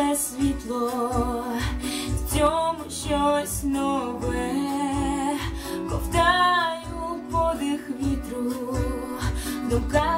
нове світло, в цьому щось нове, ковтаю подих вітру, думка.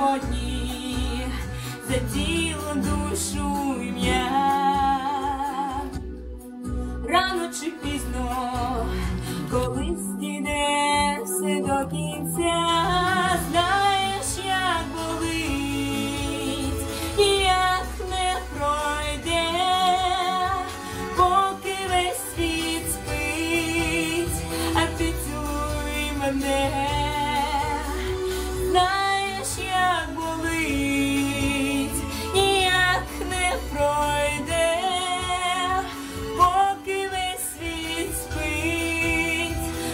Сьогодні за тіло, душу ім'я. Рано чи пізно, колись дійде все до кінця, знаєш, як болить, як не пройде, поки весь світ спить, а ти цілуй мене,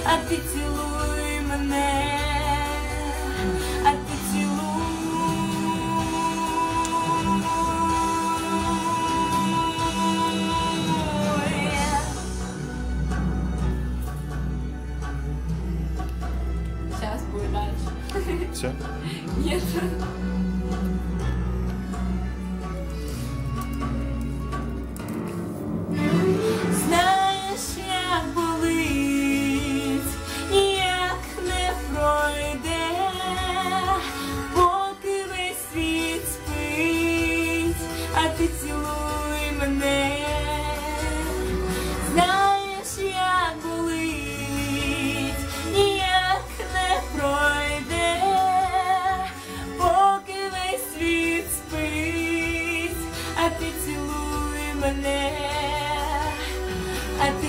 а ти цілуй мене, а ти цілуй. Сейчас будет дальше. Все? Нет. А ти цілуй мене. Знаєш, як болить, ніяк не пройде, поки весь світ спить, а ти цілуй мене, а ти